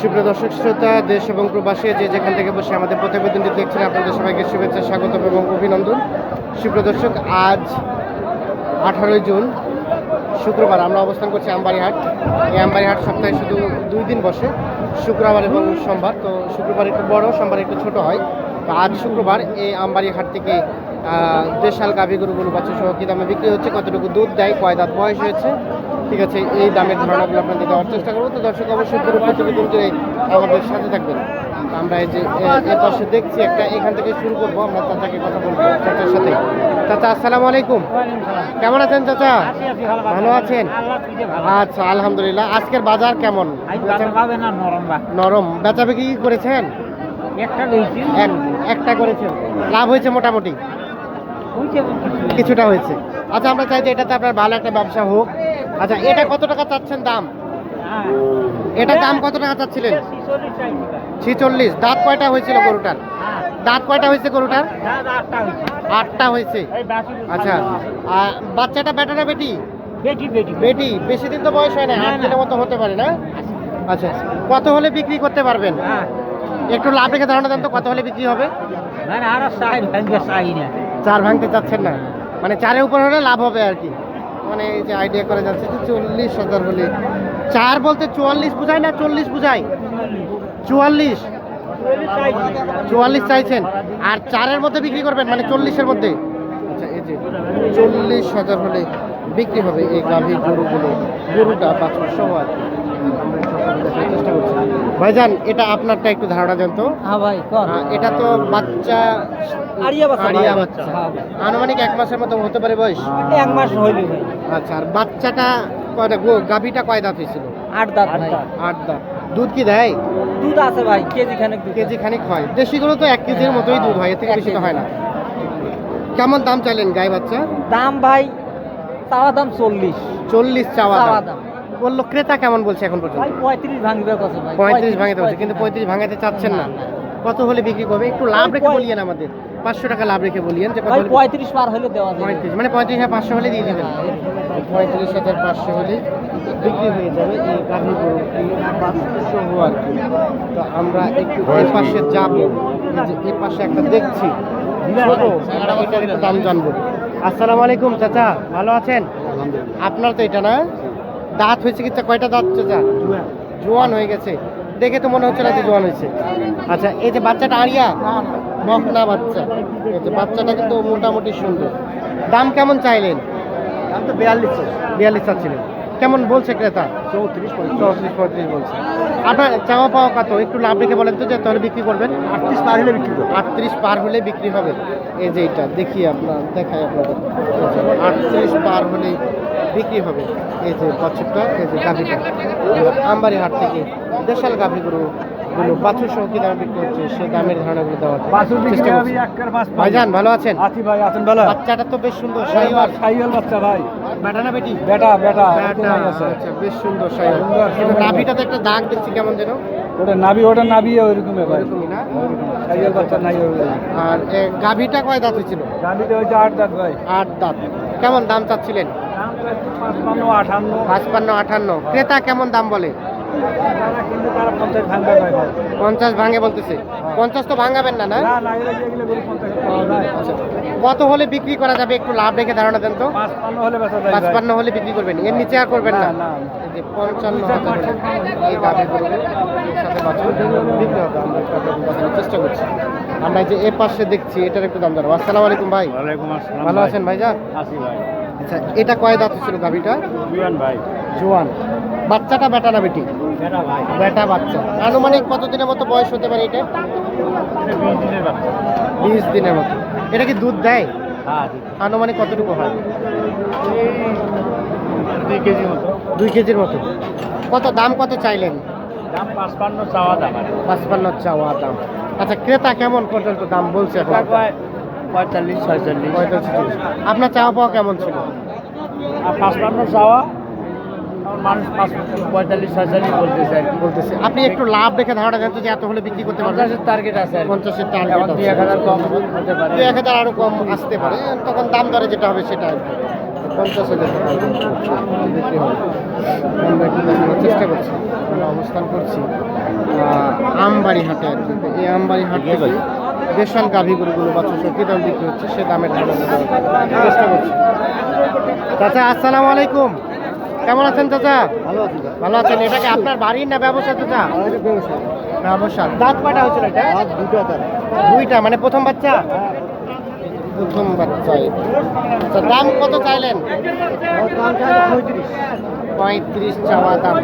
সুপ্রিয় দর্শক, শ্রোতা, দেশ এবং প্রবাসী, যে যেখান থেকে বসে আমাদের প্রতিবেদনটি দেখছেন, আপনাদের সবাইকে শুভেচ্ছা স্বাগত এবং অভিনন্দন। সুপ্রিয় দর্শক, আজ আঠারোই জুন, শুক্রবার আমরা অবস্থান করছি আমবাড়িহাট। এই আমবাড়িহাট সপ্তাহে শুধু দুই দিন বসে, শুক্রবার এবং সোমবার। তো শুক্রবার একটু বড়, সোমবার একটু ছোট হয়। তো আজ শুক্রবার এই আমবাড়িহাট থেকে দেশাল গাভী গরুগুলো বাচ্চা সহ কী দামে বিক্রি হচ্ছে, কতটুকু দুধ দেয়, কয় দাঁত বয়স হয়েছে ঠিক আছে এই দামের ধারণাগুলো আপনাদের দেওয়ার চেষ্টা করব। তো দর্শক অবশ্যই পুরো প্রতিবেদন জুড়ে আমাদের সাথে থাকবেন। আমরা এই যে এর পাশে দেখছি একটা এখান থেকে শুরু করব আমরা চাচাকে কথা বলব চাচার সাথে। চাচা আসসালামু আলাইকুম। কেমন আছেন চাচা? ভালো আছেন? আচ্ছা আলহামদুলিল্লাহ। আজকের বাজার কেমন? নরম। বেচা বিক্রি কি করেছেন? এক- একটা করেছেন। লাভ হয়েছে মোটামুটি? কিছুটা হয়েছে। আচ্ছা আমরা চাই যে এটাতে আপনার ভালো একটা ব্যবসা হোক। আচ্ছা এটা কত টাকা চাচ্ছেন দাম? এটা দাম কত টাকা চাচ্ছিলেন? ছিচল্লিশ দাঁত কয়টা হয়েছিল গরুটার? দাঁত কয়টা হয়েছে গরুটার? আটটা হয়েছে। আচ্ছা আর বাচ্চাটা বেটা না বেটি? বেটি বেশি দিন তো বয়স হয় না। না, আট দিনের মতো হতে পারে না? আচ্ছা কত হলে বিক্রি করতে পারবেন? হ্যাঁ। একটু লাভ রেখে ধারণা দেন তো কত হলে বিক্রি হবে? চার ভাঙতে চাচ্ছেন না? মানে চারের উপর হলে লাভ হবে আর কি। মানে এই যে আইডিয়া করে যাচ্ছে যে চল্লিশ হাজার হলে। চার বলতে চুয়াল্লিশ বুঝায় না চল্লিশ বুঝায়? চুয়াল্লিশ। চুয়াল্লিশ চাইছেন। আর চারের মধ্যে বিক্রি করবেন মানে চল্লিশের মধ্যে? আচ্ছা এই যে চল্লিশ হাজার হলে বিক্রি হবে এই গাভীর গরুগুলো। গরুটা বাছুর সহ আর আমরা চেষ্টা করছি। ভাইজান এটা আপনারটা একটু ধারণা দেন তো। হ্যাঁ ভাই এটা তো বাচ্চা আড়িয়া বাচ্চা, আড়িয়া বাচ্চা। হ্যাঁ। আনুমানিক এক মাসের মতো হতে পারে বয়স? এক মাস হইবে ভাই। আচ্ছা আর বাচ্চাটা কয়টা? গো গাভীটা কয় দাঁত হয়েছিল? আট দাঁত ভাই। আট দাঁত। দুধ কি দেয়? দুধ আছে ভাই কেজি খানেক দুধ। কেজি খানিক হয়। দেশি দেশিগুলো তো এক কেজির মতোই দুধ হয় এর থেকে বেশি তো হয় না। কেমন দাম চাইলেন গাই বাচ্চা? দাম ভাই চাওয়া দাম চল্লিশ। চল্লিশ চাওয়া দাম। বলল ক্রেতা কেমন বলছে এখন পর্যন্ত? পঁয়ত্রিশ ভাঙবে পঁয়ত্রিশ ভাঙাতে বলছে কিন্তু পঁয়ত্রিশ ভাঙাতে চাচ্ছেন না। কত হলে বিক্রি করবে? একটু লাভ রেখে বলিয়েন আমাদের। পাঁচশো টাকা লাভ রেখে বলিয়েন যে পঁয়ত্রিশ পার হলে দেওয়া পঁয়ত্রিশ মানে পঁয়ত্রিশ হাজার পাঁচশো হলে দিয়ে দেবেন। পঁয়ত্রিশ হাজার পাঁচশো হলে বিক্রি হয়ে যাবে এই গাভী গরুটি পাঁচশো আর কি। তো আমরা একটু এই পাশে যাব। এই যে এই পাশে একটা দেখছি। ছোট। এটার একটু দাম জানব। আসসালামু আলাইকুম চাচা। ভালো আছেন? আপনার তো এটা না? দাঁত হয়েছে কি? কয়টা দাঁত হচ্ছে জোয়ান। হয়ে গেছে। দেখে তো মনে হচ্ছে না যে জোয়ান হয়েছে। আচ্ছা এই যে বাচ্চাটা আরিয়া? মকনা বাচ্চা। এই যে বাচ্চাটা কিন্তু মোটামুটি সুন্দর। দাম কেমন চাইলেন? দাম তো বিয়াল্লিশ বিয়াল্লিশ চাচ্ছিলেন। কেমন বলছে ক্রেতা? চৌত্রিশ চৌত্রিশ পঁয়ত্রিশ বলছে। আপনার চাওয়া পাওয়া কত? একটু লাভ রেখে বলেন তো যে তাহলে বিক্রি করবেন। আটত্রিশ পার হলে বিক্রি আটত্রিশ পার হলে বিক্রি হবে। এই যে এটা দেখি আপনার দেখাই আপনাদের। আটত্রিশ পার হলেই বিক্রি হবে। এই যে বাছুরটা এই যে গাভীটা। আমবাড়ি হাট থেকে দেশাল গাভীগুলো গুলো বাছুর সহ কি দামে বিক্রি হচ্ছে? সেই দামের ধারণাগুলো চেষ্টা করছি। ভাইজান ভালো আছেন? আছি ভাই আছেন ভালো। বাচ্চাটা তো বেশ সুন্দর সাইওয়াল সাইকেল বাচ্চা ভাই। বেটা না বেটি? বেটা বেটা আচ্ছা বেশ সুন্দর সুন্দর, কিন্তু। নাভিটাতে একটা দাগ দেখছি কেমন যেন? ওটা নাবি ওটা ওইরকমই ভাই ওরকমই না? সাইকেল বাচ্চা নাই আর এ, গাভীটা কয় দাঁত হয়েছিল? গাড়িতে হচ্ছে আট দাঁত ভাই। আট দাঁত। কেমন দাম চাচ্ছিলেন? পাঁচপান্ন আঠান্ন। ক্রেতা কেমন দাম বলে? পঞ্চাশ ভাঙে বলতেছে। পঞ্চাশ তো ভাঙাবেন না না? কত হলে বিক্রি করা যাবে? একটু লাভ রেখে ধারণা দেন তো। পাঁচপান্ন হলে বিক্রি করবেন। এর নিচে আর করবেন না? যে পঞ্চান্ন এই সাথে বাছুর বিক্রি হবে। আমরা চেষ্টা করছি। আমরা এই যে এ পাশে দেখছি এটার একটু দাম জানব আসসালামু আলাইকুম ভাই। ভালো আছেন ভাই। আচ্ছা এটা কয় দাঁত ছিল গাভীটা জুয়ান ভাই। জোয়ান। বাচ্চাটা বেটা না বেটি? বেটা বাচ্চা। আনুমানিক কত দিনের মতো বয়স হতে পারে এটা? বিশ দিনের মতো। এটা কি দুধ দেয়? হ্যাঁ আনুমানিক কতটুকু হয়? দুই কেজি মতো। দুই কেজির মতো। কত দাম কত চাইলেন? দাম পাঁচপান্ন চাওয়া দাম পাঁচপান্ন চাওয়া দাম। আচ্ছা ক্রেতা কেমন পর্যন্ত দাম বলছে পঁয়তাল্লিশ ছয়চল্লিশ। পঁয়তাল্লিশ আপনার চাওয়া পাওয়া কেমন ছিল? আর পাঁচপান্ন চাওয়া মানুষ পাঁচ পঁয়তাল্লিশ ছয়চল্লিশ বলতেছে আর কি। বলতেছে। আপনি একটু লাভ রেখে ধারণা দেন যে এত হলে বিক্রি করতে পারবেন। পঞ্চাশের টার্গেট আছে পঞ্চাশের টার্গেট দুই এক হাজার কম হতে পারে। দুই এক হাজার আরও কম আসতে পারে। তখন দাম দরে যেটা হবে সেটা পঞ্চাশ হাজার বিক্রি হবে। আমরা একটু দেখানোর চেষ্টা করছি। আমরা অবস্থান করছি আমবাড়ি হাটে আর কি। এই আমবাড়ি হাট থেকে দেশাল গাভী গরুগুলো কী দাম বিক্রি হচ্ছে সে দামের ধারণা চেষ্টা করছি। চাচা আসসালামু আলাইকুম। কেমন আছেন চাচা? ভালো আছেন। এটা কি আপনার বাড়ির না ব্যবসা চাচা? ব্যবসা। দাঁত কয়টা হয়েছিল এটা? দুইটা মানে প্রথম বাচ্চা? প্রথম বাচ্চা। আচ্ছা দাম কত চাইলেন? পঁয়ত্রিশ। চাওয়া দাম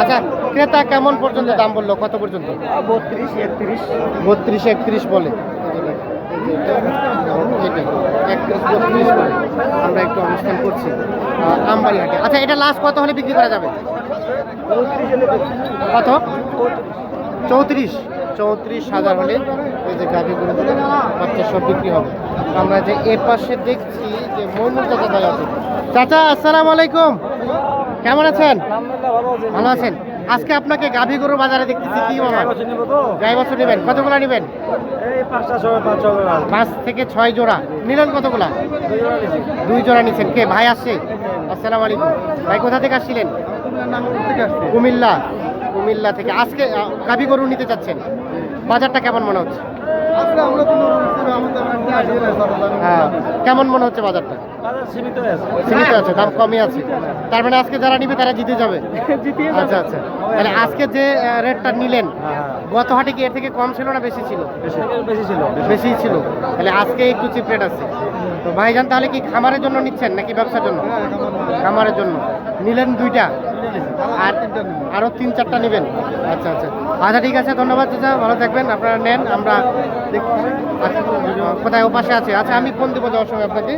আচ্ছা ক্রেতা কেমন পর্যন্ত দাম বলল? কত পর্যন্ত? বত্রিশ একত্রিশ। বত্রিশ একত্রিশ বলে। এইটা একত্রিশ বত্রিশ আমরা একটু অনুষ্ঠান করছি। আহ, আমবাড়ি হাটে আচ্ছা এটা লাস্ট কত হলে বিক্রি করা যাবে? কত? চৌত্রিশ। চৌত্রিশ হাজার হলে এই যে গাভি করে বাচ্চা সব বিক্রি হবে। আমরা যে এ পাশে দেখছি যে মইনুল চাচা ভাই আছে। চাচা আসসালামু আলাইকুম। কেমন আছেন? ভালো আছেন? আজকে আপনাকে গাভী গরুর বাজারে দেখতেছি কি বাবা? গাই বছর নেবেন। কতগুলো নেবেন? পাঁচ থেকে ছয় জোড়া। নিলেন কতগুলা? দুই জোড়া নিচ্ছেন কে? ভাই আসছে? আসসালামু আলাইকুম। ভাই কোথা থেকে আসছিলেন? কুমিল্লা। কুমিল্লা থেকে। আজকে গাভী গরু নিতে চাচ্ছেন। বাজারটা কেমন মনে হচ্ছে? হ্যাঁ। কেমন মনে হচ্ছে বাজারটা? সীমিত আছে। দাম কমই আছে। তার মানে আজকে যারা নিবে তারা জিতে যাবে? আচ্ছা আচ্ছা। তাহলে আজকে যে রেটটা নিলেন গত হাটে কি এর থেকে কম ছিল না বেশি ছিল? বেশি ছিল বেশি। ছিল। তাহলে আজকে একটু চিপ রেট আছে। তো ভাইজান তাহলে কি খামারের জন্য নিচ্ছেন নাকি ব্যবসার জন্য? খামারের জন্য। নিলেন দুইটা? আর আরও তিন চারটা নেবেন? আচ্ছা আচ্ছা। আচ্ছা ঠিক আছে ধন্যবাদ চাচা ভালো থাকবেন আপনারা নেন আমরা কোথায় ও পাশে আছে। আচ্ছা আমি ফোন দেবো যাওয়ার সময় আপনাকে।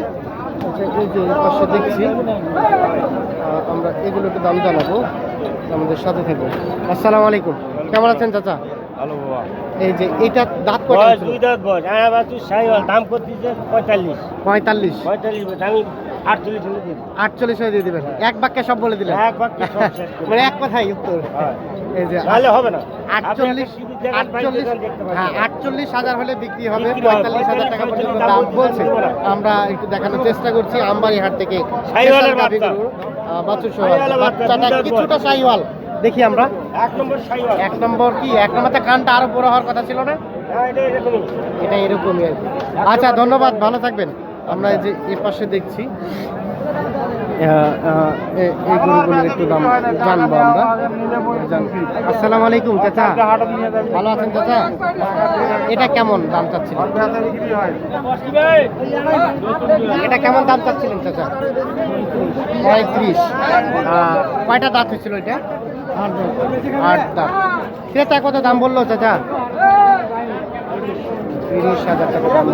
আচ্ছা এই যে এই পাশে দেখছি আমরা এগুলো একটু দাম জানাব আমাদের সাথে থাকব আসসালামু আলাইকুম কেমন আছেন চাচা? ভালো বাবা। এই যে এটা দাঁত কয়টা দুই দাঁত বয়স আর বাচ্চু সাইওয়াল দাম করতেছে পঁয়তাল্লিশ। পঁয়তাল্লিশ। পঁয়তাল্লিশ আমি আটচল্লিশ হয়ে দিয়ে দিবেন। এক বাক্যে সব বলে দিলেন। এক বাক্যে মানে এক কথাই উত্তর। এই যে তাহলে হবে না। আটচল্লিশ। হ্যাঁ আটচল্লিশ হাজার হলে বিক্রি হবে। পঁয়তাল্লিশ হাজার টাকা পর্যন্ত দাম দাম বলছে। বলছে। আমরা একটু দেখানোর চেষ্টা করছি আমবাড়ি হাট থেকে বাছুর সহ বাচ্চাটা কিছুটা। দেখি আমরা। এক নম্বর সাইওয়াল এক নম্বর কি? এক নম্বরতে কানটা আরও বড় হওয়ার কথা ছিল না? হ্যাঁ এটা এরকমই আর কি। আচ্ছা ধন্যবাদ। ভালো থাকবেন। আমরা যে এ পাশে দেখছি দাম আলাইকুম ভালো এটা কেমন দাম এটা কেমন দাম চাচা? কয়টা দাঁত হয়েছিল এটা? আট ক্রেতা কত দাম বলল, চাচা? তিরিশ হাজার টাকা দাম।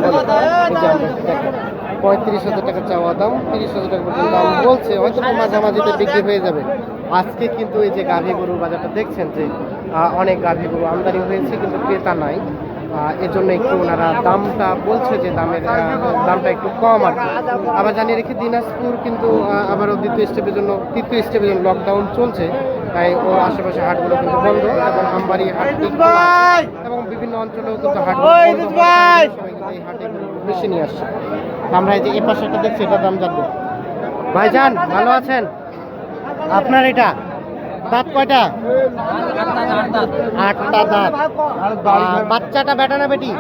এই যে আমরা একটু দেখেন। পঁয়ত্রিশ হাজার টাকা চাওয়া দাম তিরিশ হাজার টাকা পর্যন্ত দাম বলছে হয়তো মাঝামাঝিতে বিক্রি হয়ে যাবে। আজকে কিন্তু এই যে গাভী গরুর বাজারটা দেখছেন যে অনেক গাভী গরু আমদানি হয়েছে কিন্তু ক্রেতা নাই। এজন্য একটু ওনারা দামটা বলছে যে দামের দামটা একটু কম আর। আবার জানিয়ে রেখে দিনাজপুর কিন্তু আবারও দ্বিতীয় স্টেপের জন্য তৃতীয় স্টেপের জন্য লকডাউন চলছে। তাই ও আশেপাশে হাটগুলো কিন্তু বন্ধ এবং আমবাড়ি হাট এবং বিভিন্ন অঞ্চলেও কিন্তু হাট এই হাটে বেশি নিয়ে আসছে। আমরা এই যে এই পাশে একটা দেখছি এটা দাম জানব। ভাইজান ভালো আছেন? আপনার এটা? দাঁত কয়টা? আটটা দাঁত। বাচ্চাটা বেটা না বেটি?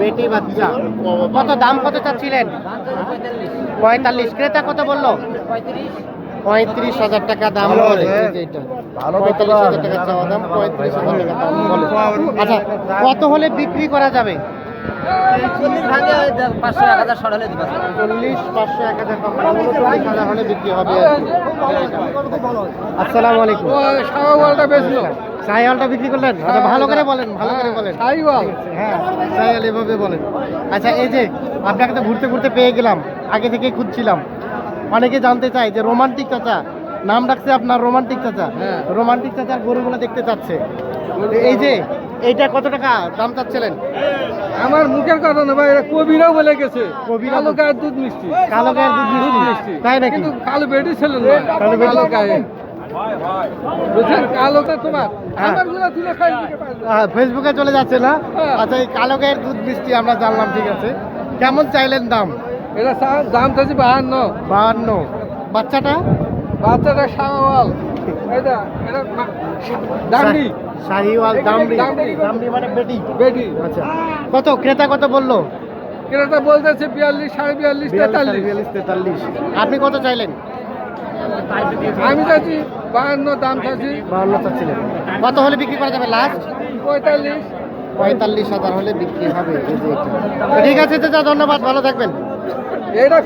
বেটি বাচ্চা। কত দাম কত চাচ্ছিলেন? পঁয়তাল্লিশ। ক্রেতা কত বলল? পঁয়ত্রিশ হাজার টাকা দাম বলে। পঁয়তাল্লিশ হাজার টাকা চাওয়া দাম পঁয়ত্রিশ হাজার টাকা দাম বলে। আচ্ছা কত হলে বিক্রি করা যাবে? পাঁচশো এক হাজার শর্ট হলে দিবা। চল্লিশ পাঁচশো এক হাজার টাকা হাজার হলে বিক্রি হবে আসসালামু আলাইকুম শাহওয়ালটা বেচলো। সাইওয়ালটা বিক্রি করলেন? আচ্ছা ভালো করে বলেন ভালো করে বলেন। হ্যাঁ সাইওয়াল। এভাবে বলেন। আচ্ছা এই যে আপনাকে তো ঘুরতে ঘুরতে পেয়ে গেলাম আগে থেকে খুঁজছিলাম। অনেকে জানতে চায় যে রোমান্টিক চাচা নাম ডাকছে আপনার রোমান্টিক চাচা। হ্যাঁ। রোমান্টিক চাচার গরুগুলো দেখতে চাচ্ছে। এই যে এইটা কত টাকা? দাম চাচ্ছিলেন? আমার মুখের কথা না ভাই এটা কবিরাও বলে গেছে। কবিরা কালো গায়ের দুধ মিষ্টি। কালো গায়ের দুধ মিষ্টি? তাই নাকি? কিন্তু কালো বেটি ছিল না। কালো কালো গায়ে। তোমার। হ্যাঁ। ফেসবুকে চলে যাচ্ছে না? হ্যাঁ। আচ্ছা এই কালো গায়ের দুধ মিষ্টি আমরা জানলাম ঠিক আছে। কেমন চাইলেন দাম? এটা দাম চাচ্ছি বাহান্ন। বাহান্ন। বাচ্চাটা? বাচ্চাটা সামাল এটা এটা শাহিওয়াল দামড়ি। দামড়ি। মানে বেটি। বেটি। আচ্ছা। কত? ক্রেতা কত বলল? ক্রেতা বলতেছে বিয়াল্লিশ সাড়ে বিয়াল্লিশ তেতাল্লিশ। বিয়াল্লিশ তেতাল্লিশ। আপনি কত চাইলেন? আমি চাচ্ছি বাহান্ন দাম চাচ্ছি বাহান্ন চাচ্ছিলেন। কত হলে বিক্রি করা যাবে লাস্ট? পঁয়তাল্লিশ। পঁয়তাল্লিশ হাজার হলে বিক্রি হবে। ঠিক আছে চাচা ধন্যবাদ। ভালো থাকবেন। এটা